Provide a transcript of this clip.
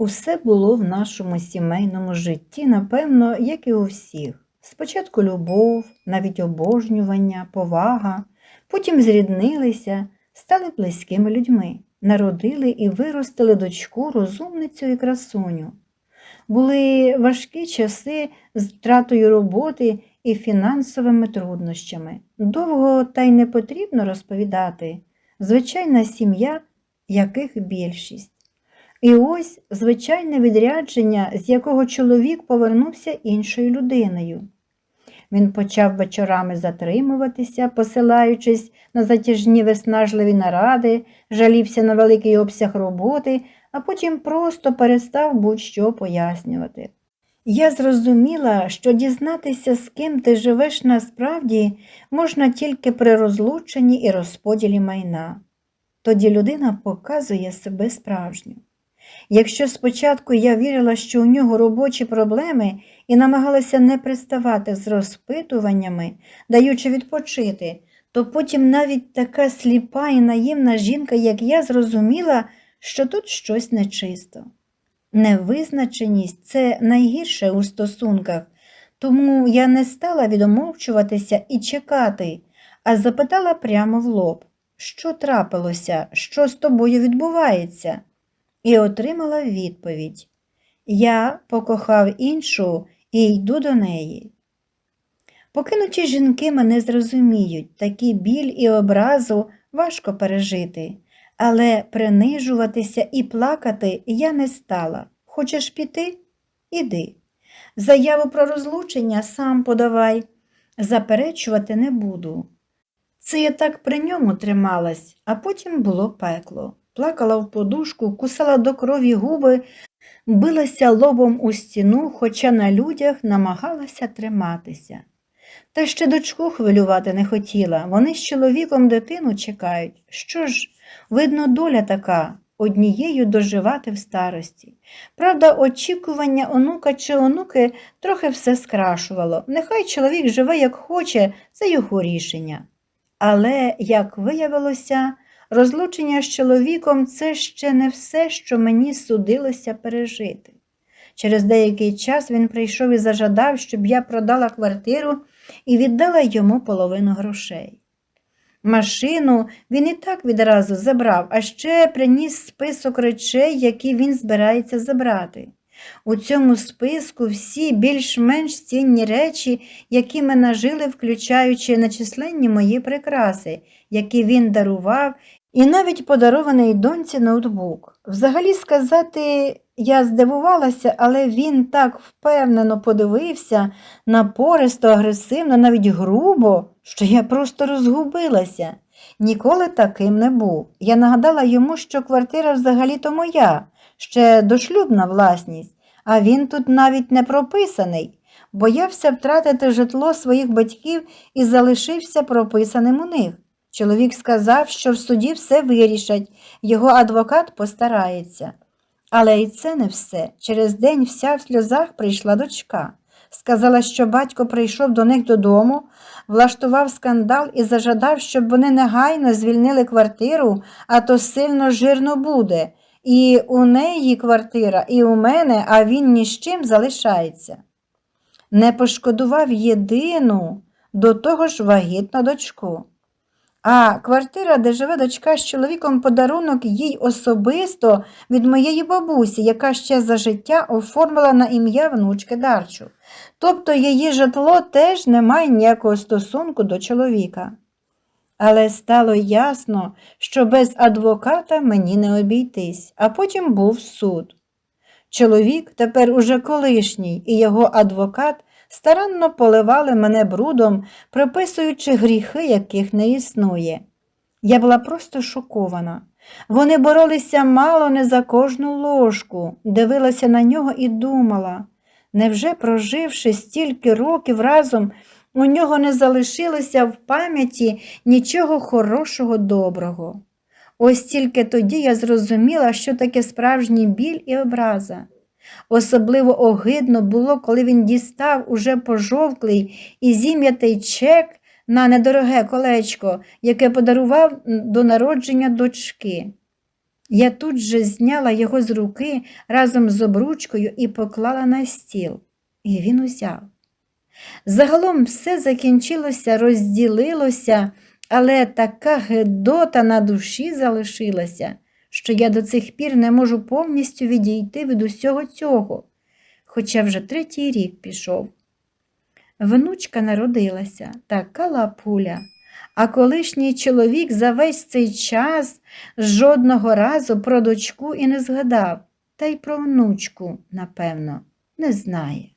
Усе було в нашому сімейному житті, напевно, як і у всіх. Спочатку любов, навіть обожнювання, повага, потім зріднилися, стали близькими людьми, народили і виростили дочку, розумницю і красуню. Були важкі часи з втратою роботи і фінансовими труднощами. Довго та й не потрібно розповідати. Звичайна сім'я, яких більшість. І ось звичайне відрядження, з якого чоловік повернувся іншою людиною. Він почав вечорами затримуватися, посилаючись на затяжні виснажливі наради, жалівся на великий обсяг роботи, а потім просто перестав будь-що пояснювати. Я зрозуміла, що дізнатися, з ким ти живеш насправді, можна тільки при розлученні і розподілі майна. Тоді людина показує себе справжню. Якщо спочатку я вірила, що у нього робочі проблеми і намагалася не приставати з розпитуваннями, даючи відпочити, то потім навіть така сліпа і наївна жінка, як я, зрозуміла, що тут щось нечисто. Невизначеність це найгірше у стосунках, тому я не стала відомовчуватися і чекати, а запитала прямо в лоб, що трапилося, що з тобою відбувається, і отримала відповідь Я покохав іншу і йду до неї. Покинуті жінки мене зрозуміють, такі біль і образу важко пережити, але принижуватися і плакати я не стала. Хочеш піти? Іди. Заяву про розлучення сам подавай, заперечувати не буду. Це я так при ньому трималась, а потім було пекло. Плакала в подушку, кусала до крові губи, билася лобом у стіну, хоча на людях намагалася триматися. Та ще дочку хвилювати не хотіла. Вони з чоловіком дитину чекають. Що ж, видно, доля така однією доживати в старості. Правда, очікування онука чи онуки трохи все скрашувало. Нехай чоловік живе як хоче, це його рішення. Але, як виявилося, розлучення з чоловіком це ще не все, що мені судилося пережити. Через деякий час він прийшов і зажадав, щоб я продала квартиру і віддала йому половину грошей. Машину він і так відразу забрав, а ще приніс список речей, які він збирається забрати. У цьому списку всі більш-менш цінні речі, які ми нажили, включаючи начисленні мої прикраси, які він дарував, і навіть подарований доньці ноутбук. Взагалі сказати, я здивувалася, але він так впевнено подивився, напористо, агресивно, навіть грубо, що я просто розгубилася. Ніколи таким не був. Я нагадала йому, що квартира взагалі-то моя, ще дошлюбна власність, а він тут навіть не прописаний. Боявся втратити житло своїх батьків і залишився прописаним у них. Чоловік сказав, що в суді все вирішать, його адвокат постарається. Але і це не все. Через день вся в сльозах прийшла дочка. Сказала, що батько прийшов до них додому, влаштував скандал і зажадав, щоб вони негайно звільнили квартиру, а то сильно жирно буде. І у неї квартира, і у мене, а він ні з чим залишається. Не пошкодував єдину, до того ж вагітну дочку. А квартира, де живе дочка з чоловіком, подарунок їй особисто від моєї бабусі, яка ще за життя оформила на ім'я внучки Дарчу. Тобто її житло теж не має ніякого стосунку до чоловіка. Але стало ясно, що без адвоката мені не обійтись, а потім був суд. Чоловік, тепер уже колишній, і його адвокат старанно поливали мене брудом, приписуючи гріхи, яких не існує. Я була просто шокована. Вони боролися мало не за кожну ложку, дивилася на нього і думала, невже, проживши стільки років разом, у нього не залишилося в пам'яті нічого хорошого доброго. Ось тільки тоді я зрозуміла, що таке справжній біль і образа. Особливо огидно було, коли він дістав уже пожовклий і зім'ятий чек на недороге колечко, яке подарував до народження дочки. Я тут же зняла його з руки разом з обручкою і поклала на стіл, і він узяв. Загалом все закінчилося, розділилося, але така гидота на душі залишилася, що я до цих пір не можу повністю відійти від усього цього, хоча вже третій рік пішов. Внучка народилася, така лапуля, а колишній чоловік за весь цей час жодного разу про дочку і не згадав, та й про внучку, напевно, не знає.